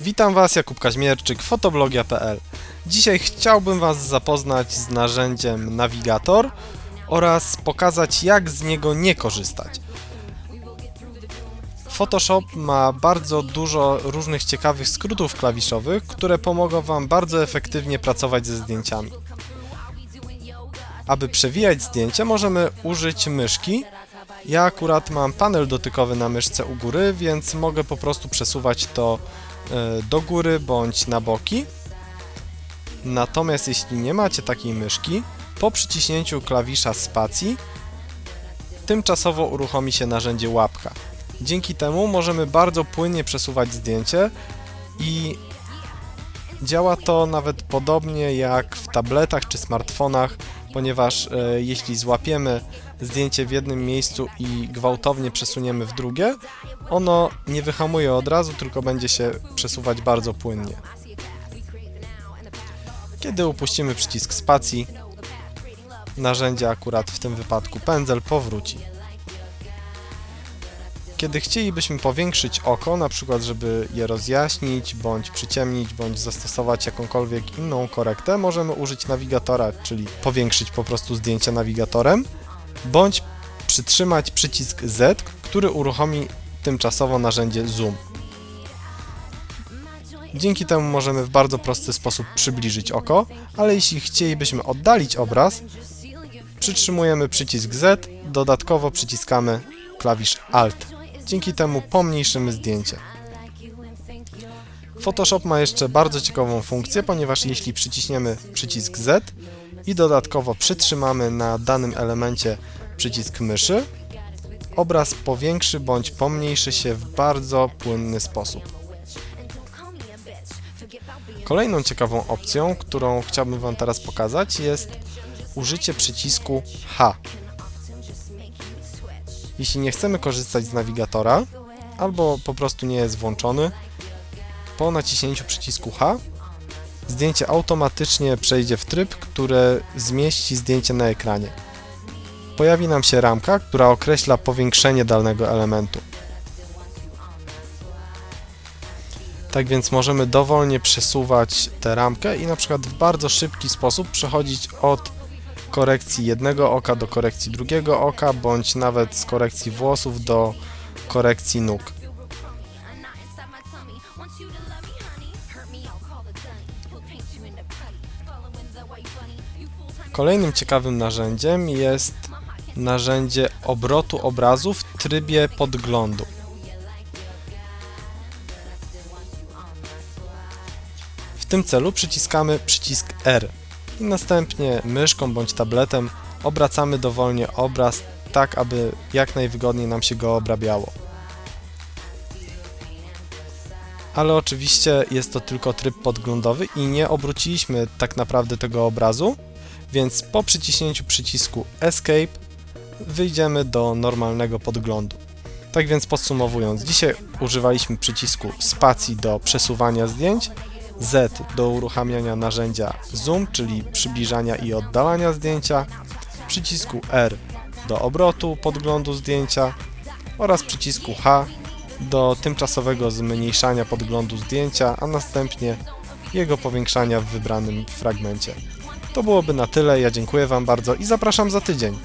Witam Was, Jakub Kaźmierczyk, fotoblogia.pl. Dzisiaj chciałbym Was zapoznać z narzędziem Navigator oraz pokazać jak z niego nie korzystać. Photoshop ma bardzo dużo różnych ciekawych skrótów klawiszowych, które pomogą Wam bardzo efektywnie pracować ze zdjęciami. Aby przewijać zdjęcie, możemy użyć myszki. Ja akurat mam panel dotykowy na myszce u góry, więc mogę po prostu przesuwać to e, do góry bądź na boki. Natomiast jeśli nie macie takiej myszki, po przyciśnięciu klawisza spacji tymczasowo uruchomi się narzędzie łapka. Dzięki temu możemy bardzo płynnie przesuwać zdjęcie i działa to nawet podobnie jak w tabletach czy smartfonach, ponieważ e, jeśli złapiemy zdjęcie w jednym miejscu i gwałtownie przesuniemy w drugie, ono nie wyhamuje od razu, tylko będzie się przesuwać bardzo płynnie. Kiedy upuścimy przycisk spacji, narzędzie akurat w tym wypadku pędzel powróci. Kiedy chcielibyśmy powiększyć oko, na przykład żeby je rozjaśnić, bądź przyciemnić, bądź zastosować jakąkolwiek inną korektę, możemy użyć nawigatora, czyli powiększyć po prostu zdjęcie nawigatorem, bądź przytrzymać przycisk Z, który uruchomi tymczasowo narzędzie zoom. Dzięki temu możemy w bardzo prosty sposób przybliżyć oko, ale jeśli chcielibyśmy oddalić obraz, przytrzymujemy przycisk Z, dodatkowo przyciskamy klawisz Alt. Dzięki temu pomniejszymy zdjęcie. Photoshop ma jeszcze bardzo ciekawą funkcję, ponieważ jeśli przyciśniemy przycisk Z i dodatkowo przytrzymamy na danym elemencie przycisk myszy, obraz powiększy bądź pomniejszy się w bardzo płynny sposób. Kolejną ciekawą opcją, którą chciałbym Wam teraz pokazać, jest użycie przycisku H. Jeśli nie chcemy korzystać z nawigatora, albo po prostu nie jest włączony, po naciśnięciu przycisku H zdjęcie automatycznie przejdzie w tryb, który zmieści zdjęcie na ekranie. Pojawi nam się ramka, która określa powiększenie danego elementu. Tak więc możemy dowolnie przesuwać tę ramkę i na przykład w bardzo szybki sposób przechodzić od korekcji jednego oka do korekcji drugiego oka, bądź nawet z korekcji włosów do korekcji nóg. Kolejnym ciekawym narzędziem jest narzędzie obrotu obrazu w trybie podglądu. W tym celu przyciskamy przycisk R następnie myszką bądź tabletem obracamy dowolnie obraz tak, aby jak najwygodniej nam się go obrabiało. Ale oczywiście jest to tylko tryb podglądowy i nie obróciliśmy tak naprawdę tego obrazu, więc po przyciśnięciu przycisku Escape wyjdziemy do normalnego podglądu. Tak więc podsumowując, dzisiaj używaliśmy przycisku spacji do przesuwania zdjęć, Z do uruchamiania narzędzia zoom, czyli przybliżania i oddalania zdjęcia, przycisku R do obrotu podglądu zdjęcia oraz przycisku H do tymczasowego zmniejszania podglądu zdjęcia, a następnie jego powiększania w wybranym fragmencie. To byłoby na tyle, ja dziękuję Wam bardzo i zapraszam za tydzień.